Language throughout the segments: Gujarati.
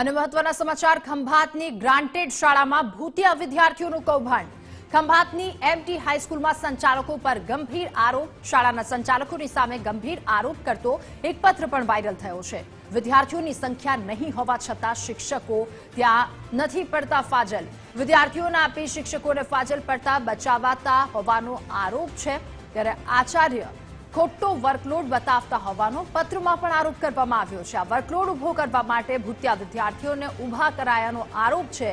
અને મહત્વના સમાચાર, ખંભાતની ગ્રાન્ટેડ શાળામાં ભૂતિયા વિદ્યાર્થીઓનું કૌભાંડ. ખંભાતની એમટી હાઈસ્કૂલમાં સંચાલકો પર ગંભીર આરોપ. શાળાના સંચાલકોની સામે ગંભીર આરોપ કરતો એક પત્ર પણ વાયરલ થયો છે. વિદ્યાર્થીઓની સંખ્યા નહીં હોવા છતાં શિક્ષકો ત્યાં નથી પડતા ફાજલ. વિદ્યાર્થીઓને આપી શિક્ષકોને ફાજલ પડતા બચાવાતા હોવાનો આરોપ છે. ત્યારે આચાર્ય ખોટો વર્કલોડ બતાવતા હોવાનો પત્રમાં પણ આરોપ કરવામાં આવ્યો છે. આ વર્કલોડ ઊભો કરવા માટે ભૂતિયા વિદ્યાર્થીઓને ઊભા કરાયાનો આરોપ છે.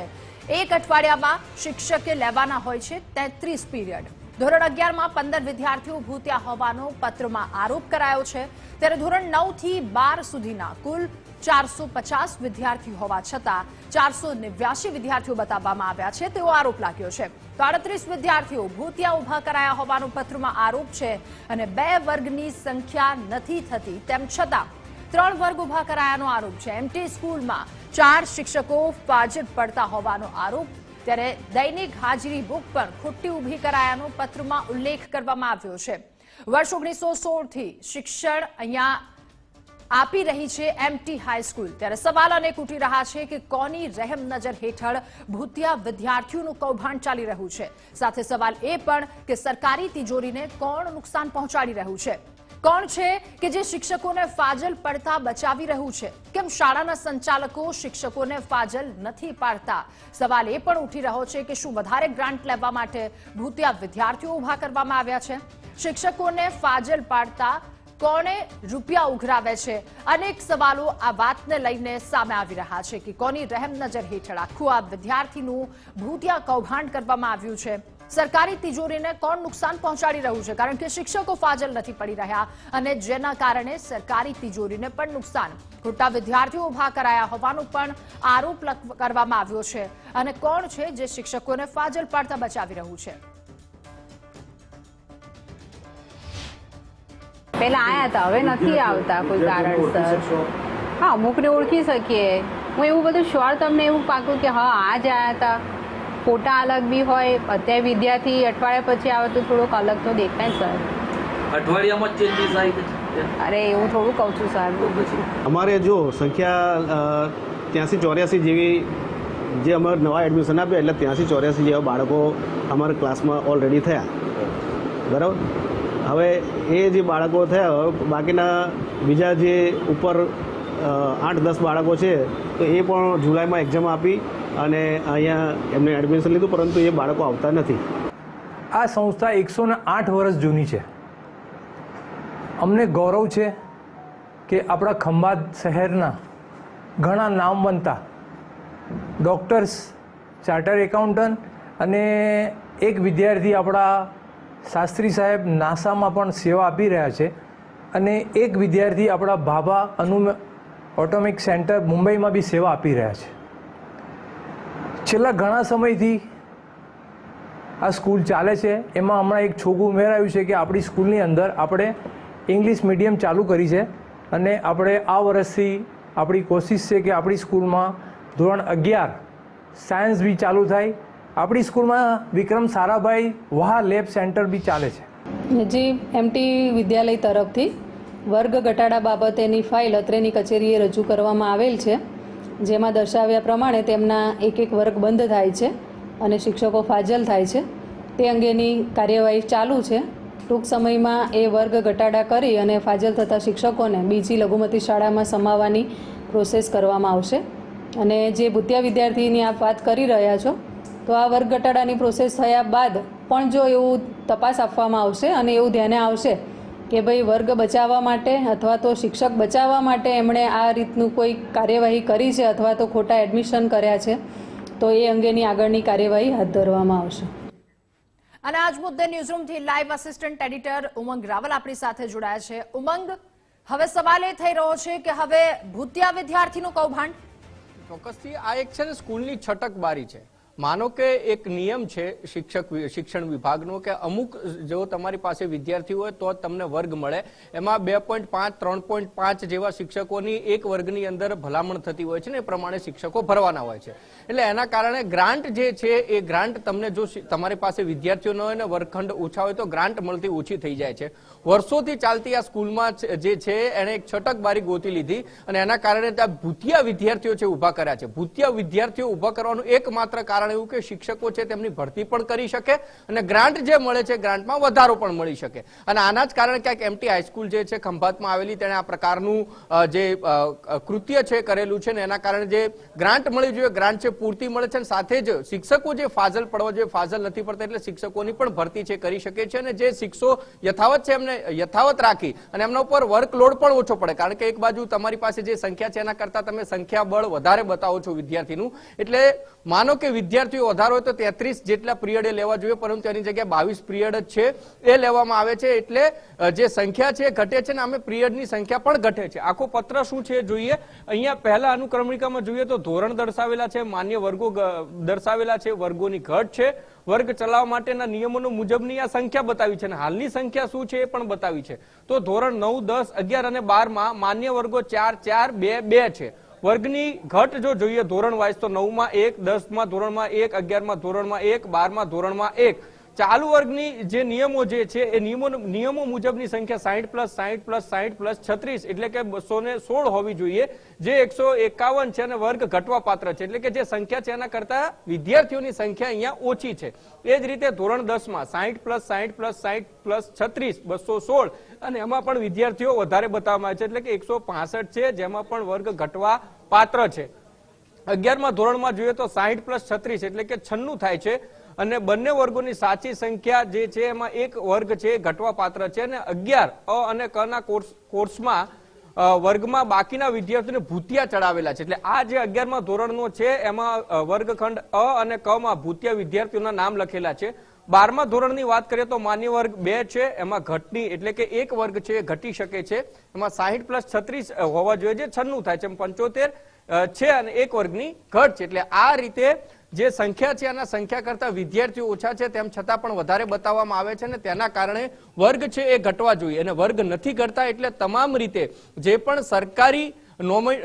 એક અઠવાડિયામાં શિક્ષકે લેવાના હોય છે તેત્રીસ પીરિયડ. ધોરણ અગિયારમાં પંદર વિદ્યાર્થીઓ ભૂત્યા હોવાનો પત્રમાં આરોપ કરાયો છે. ત્યારે ધોરણ નવથી બાર સુધીના કુલ ચારસો પચાસ વિદ્યાર્થીઓ હોવા છતાં ચારસો નેવ્યાસી વિદ્યાર્થીઓ બતાવવામાં આવ્યા છે. તેવો આરોપ લાગ્યો છે. તો આડત્રીસ વિદ્યાર્થીઓ ભૂતિયા ઊભા કરાયા હોવાનો પત્રમાં આરોપ છે અને બે વર્ગની સંખ્યા નથી થતી તેમ છતાં ત્રણ વર્ગ ઊભા કરાયાનો આરોપ છે. એમટી સ્કૂલમાં ચાર શિક્ષકો ફાજત પડતા હોવાનો આરોપ. ત્યારે દૈનિક હાજરી બુક પણ ખોટી ઊભી કરાયાનો પત્રમાં ઉલ્લેખ કરવામાં આવ્યો છે. વર્ષ ઓગણીસો સોળથી શિક્ષણ અહીંયા આપી રહી છે એમટી હાઈસ્કૂલ ત્યારે સવાલ અનેક ઉઠી રહ્યા છે કે કોની રહેમ નજર હેઠળ ભૂતિયા વિદ્યાર્થીઓનું કૌભાંડ ચાલી રહ્યું છે? સાથે સવાલ એ પણ કે સરકારી તિજોરીને કોણ નુકસાન પહોંચાડી રહ્યું છે? કોણ છે કે જે શિક્ષકોને ફાજલ પડતા બચાવી રહ્યું છે? કેમ શાળાના સંચાલકો શિક્ષકોને ફાજલ નથી પાડતા? સવાલ એ પણ ઉઠી રહ્યો છે કે શું વધારે ગ્રાન્ટ લેવા માટે ભૂતિયા વિદ્યાર્થીઓ ઊભા કરવામાં આવ્યા છે? શિક્ષકોને ફાજલ પાડતા કોણે રૂપિયા ઉઘરાવે છે? અનેક સવાલો આ વાતને લઈને સામે આવી રહ્યા છે કે કોની રહેમ નજર હેઠળ આખું આ વિદ્યાર્થીનું ભૂતિયા કૌભાંડ કરવામાં આવ્યું છે? સરકારી તિજોરીને કોણ નુકસાન પહોંચાડી રહ્યું છે? કારણ કે શિક્ષકો ફાજલ નથી પડી રહ્યા અને જેના કારણે સરકારી તિજોરીને પણ નુકસાન. ખોટા વિદ્યાર્થીઓ ઊભા કરાયા હોવાનો પણ આરોપ કરવામાં આવ્યો છે. અને કોણ છે જે શિક્ષકોને ફાજલ પાડતા બચાવી રહ્યું છે? પહેલા આયા હતા હવે નથી આવતા કોઈ કારણસર. હા અમુકને ઓળખી શકીએ. હું એવું બધું શ્યોર તમને એવું પાકું કે હા આ જ આયા હતા. ફોટા અલગ બી હોય અત્યારે વિદ્યાર્થી અઠવાડિયા પછી આવે તો થોડોક અલગ તો દેખાય સર. અઠવાડિયામાં જ ચેન્જીસ આવી અરે એવું થોડું કહું છું સર. પછી? અમારે જો સંખ્યા ત્યાંસી ચોર્યાસી જેવી જે અમારે નવા એડમિશન આપ્યા એટલે ત્યાંસી ચોર્યાસી જેવા બાળકો અમારા ક્લાસમાં ઓલરેડી થયા. બરાબર? હવે એ જે બાળકો થયા બાકીના બીજા જે ઉપર આઠ, દસ બાળકો છે, તો એ પણ જુલાઈમાં એક્ઝામ આપી અને અહીંયા એમને એડમિશન લીધું, પરંતુ એ બાળકો આવતા નથી. આ સંસ્થા એકસો ને આઠ વર્ષ જૂની છે. અમને ગૌરવ છે કે આપણા ખંભાત શહેરના ઘણા નામ બનતા ડૉક્ટર્સ ચાર્ટર એકાઉન્ટન્ટ અને એક વિદ્યાર્થી આપણા શાસ્ત્રી સાહેબ નાસામાં પણ સેવા આપી રહ્યા છે અને એક વિદ્યાર્થી આપણા ભાભા અનુ ઓટોમિક સેન્ટર મુંબઈમાં બી સેવા આપી રહ્યા છે. છેલ્લા ઘણા સમયથી આ સ્કૂલ ચાલે છે. એમાં હમણાં એક છોકું ઉમેરાયું છે કે આપણી સ્કૂલની અંદર આપણે ઇંગ્લિશ મીડિયમ ચાલુ કરી છે અને આપણે આ વર્ષથી આપણી કોશિશ છે કે આપણી સ્કૂલમાં ધોરણ અગિયાર સાયન્સ બી ચાલુ થાય આપણી સ્કૂલમાં વિક્રમ સારાભાઈ વહા લેબ સેન્ટર બી ચાલે છે. જી એમટી વિદ્યાલય તરફથી વર્ગ ઘટાડા બાબતેની ફાઇલ અત્રેની કચેરીએ રજૂ કરવામાં આવેલ છે. જેમાં દર્શાવ્યા પ્રમાણે તેમના એક એક વર્ગ બંધ થાય છે અને શિક્ષકો ફાજલ થાય છે. તે અંગેની કાર્યવાહી ચાલુ છે. ટૂંક સમયમાં એ વર્ગ ઘટાડા કરી અને ફાજલ થતા શિક્ષકોને બીજી લઘુમતી શાળામાં સમાવવાની પ્રોસેસ કરવામાં આવશે. અને જે ભૂતિયા વિદ્યાર્થીની આપ વાત કરી રહ્યા છો તો આ વર્ગ ઘટાડાની પ્રોસેસ થયા બાદ પણ જો એવું તપાસ આપવામાં આવશે અને એવું ધ્યાને આવશે કે ભાઈ વર્ગ બચાવવા માટે અથવા તો શિક્ષક બચાવવા માટે એમણે આ રીતનું કોઈ કાર્યવાહી કરી છે અથવા તો ખોટા એડમિશન કર્યા છે તો એ અંગેની આગળની કાર્યવાહી હાથ ધરવામાં આવશે. અને આજ મુદ્દે ન્યૂઝરૂમથી live assistant editor Umang Raval આપણી સાથે જોડાયા છે. ઉમંગ હવે સવાલ એ થઈ રહ્યો છે કે હવે ભૂતિયા વિદ્યાર્થીનું કૌભાંડ? ચોક્કસથી આ એક છે ને સ્કૂલની છટક બારી છે. માનો કે એક નિયમ છે શિક્ષક શિક્ષણ વિભાગનો કે અમુક જો તમારી પાસે વિદ્યાર્થી હોય તો તમને વર્ગ મળે. એમાં બે પોઈન્ટ પાંચ, ત્રણ પોઈન્ટ પાંચ જેવા શિક્ષકોની એક વર્ગની અંદર ભલામણ થતી હોય છે ને એ પ્રમાણે શિક્ષકો ભરવાના હોય છે. એટલે એના કારણે ગ્રાન્ટ જે છે એ ગ્રાન્ટ તમને જો તમારી પાસે વિદ્યાર્થીઓ ન હોય ને વર્ગખંડ ઓછા હોય તો ગ્રાન્ટ મળતી ઓછી થઈ જાય છે. વર્ષોથી ચાલતી આ સ્કૂલમાં જે છે એણે એક છટક બારી ગોતી લીધી અને એના કારણે ત્યાં ભૂતિયા વિદ્યાર્થીઓ છે ઊભા કર્યા છે. ભૂતિયા વિદ્યાર્થીઓ ઊભા કરવાનું એકમાત્ર કારણ એવું કે શિક્ષકો છે તેમની ભરતી પણ કરી શકે અને ગ્રાન્ટ જે મળે છે ગ્રાન્ટમાં વધારો પણ મળી શકે. અને આના જ કારણે ક્યાંક એમટી હાઈસ્કૂલ જે છે ખંભાતમાં આવેલી તેણે આ પ્રકારનું જે કૃત્ય છે કરેલું છે ને એના કારણે જે ગ્રાન્ટ મળી જોઈએ, ગ્રાન્ટ છે પૂરતી મળે છે અને સાથે જ શિક્ષકો જે ફાજલ પડવા જોઈએ, ફાજલ નથી પડતા એટલે શિક્ષકોની પણ ભરતી છે કરી શકે છે અને જે શિક્ષકો યથાવત છે એમને યથાવત રાખી અને એમના ઉપર વર્કલોડ પણ ઓછો પડે. કારણ કે એક બાજુ તમારી પાસે જે સંખ્યા છે એના કરતા તમે સંખ્યા બળ વધારે બતાવો છો વિદ્યાર્થીનું. એટલે માનો કે વિદ્યાર્થીઓ વધારો હોય તો તેત્રીસ જેટલા પિરિયડે લેવા જોઈએ, પરંતુ એની જગ્યાએ બાવીસ પિરિયડ જ છે, એ લેવામાં આવે છે. એટલે જે સંખ્યા છે ઘટે છે ને આમે પિરિયડની સંખ્યા પણ ઘટે છે. આખો પત્ર શું છે જોઈએ. અહીંયા પહેલા અનુક્રમણિકામાં જોઈએ તો ધોરણ દર્શાવેલા છે, માન્ય વર્ગો દર્શાવેલા છે, વર્ગોની ઘટ છે. વર્ગ ચલાવવા માટેના નિયમોનો મુજબની આ સંખ્યા બતાવી છે અને હાલની સંખ્યા શું છે એ પણ બતાવી છે. તો ધોરણ નવ, દસ, અગિયાર અને બારમાં માન્ય વર્ગો ચાર ચાર, બે બે છે. વર્ગની ઘટ જો જોઈએ ધોરણ વાઇઝ તો નવમાં એક, દસમાં ધોરણમાં એક, અગિયારમાં ધોરણમાં એક, બારમાં ધોરણમાં એક. ચાલુ વર્ગની જે નિયમો જે છે, એ નિયમો નિયમો મુજબની સંખ્યા સાહીઠ પ્લસ સાહીઠ પ્લસ સાહીઠ પ્લસ છત્રીસ એટલે કે બસો ને સોળ હોવી જોઈએ, જે એકસો એકાવન છે અને વર્ગ ઘટવા પાત્ર છે. એટલે કે જે સંખ્યા છે, એના કરતા વિદ્યાર્થીઓની સંખ્યા અહીંયા ઓછી છે. એ જ રીતે ધોરણ દસમાં સાહીઠ પ્લસ સાહીઠ પ્લસ સાહીઠ પ્લસ છત્રીસ, બસો સોળ અને એમાં પણ વિદ્યાર્થીઓ વધારે બતાવવામાં આવે છે. એટલે કે એકસો છે, જેમાં પણ વર્ગ ઘટવા પાત્ર છે. અગિયારમાં ધોરણમાં જોઈએ તો સાહીઠ પ્લસ છત્રીસ એટલે કે છન્નું થાય છે. અને બંને વર્ગોની સાચી સંખ્યા જે છે એમાં એક વર્ગ છે ઘટવા પાત્ર છે અને અગિયાર અ અને ક ના કોર્સ, કોર્સમાં વર્ગમાં બાકીના વિદ્યાર્થીઓને ભૂતિયા ચડાવેલા છે. એટલે આ જે અગિયારમાં ધોરણનો છે, એમાં વર્ગખંડ અ અને ક માં ભૂતિયા વિદ્યાર્થીઓના નામ લખેલા છે. બારમા ધોરણની વાત કરીએ તો માન્ય વર્ગ બે છે, એમાં ઘટની એટલે કે એક વર્ગ છે એ ઘટી શકે છે. એમાં સાહીઠ પ્લસ છત્રીસ હોવા જોઈએ જે છન્નું થાય છે. પંચોતેર છે અને એક વર્ગની ઘટ છે. એટલે આ રીતે જે સંખ્યા છે એના સંખ્યા કરતા વિદ્યાર્થીઓ ઓછા છે, તેમ છતાં પણ વધારે બતાવવામાં આવે છે અને તેના કારણે વર્ગ છે એ ઘટવા જોઈએ અને વર્ગ નથી ઘટતા એટલે તમામ રીતે જે પણ સરકારી નોમિ-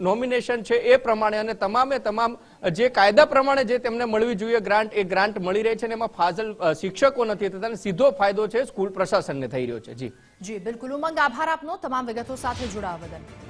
નોમિનેશન છે એ પ્રમાણે અને તમામે તમામ જે કાયદા પ્રમાણે જે તેમને મળવી જોઈએ ગ્રાન્ટ, એ ગ્રાન્ટ મળી રહી છે અને એમાં ફાજલ શિક્ષકો નથી થતા સીધો ફાયદો છે સ્કૂલ પ્રશાસનને થઈ રહ્યો છે. જી. જી, બિલકુલ. ઉમંગ આભાર આપનો. તમામ વિગતો સાથે જોડાવા બદલ.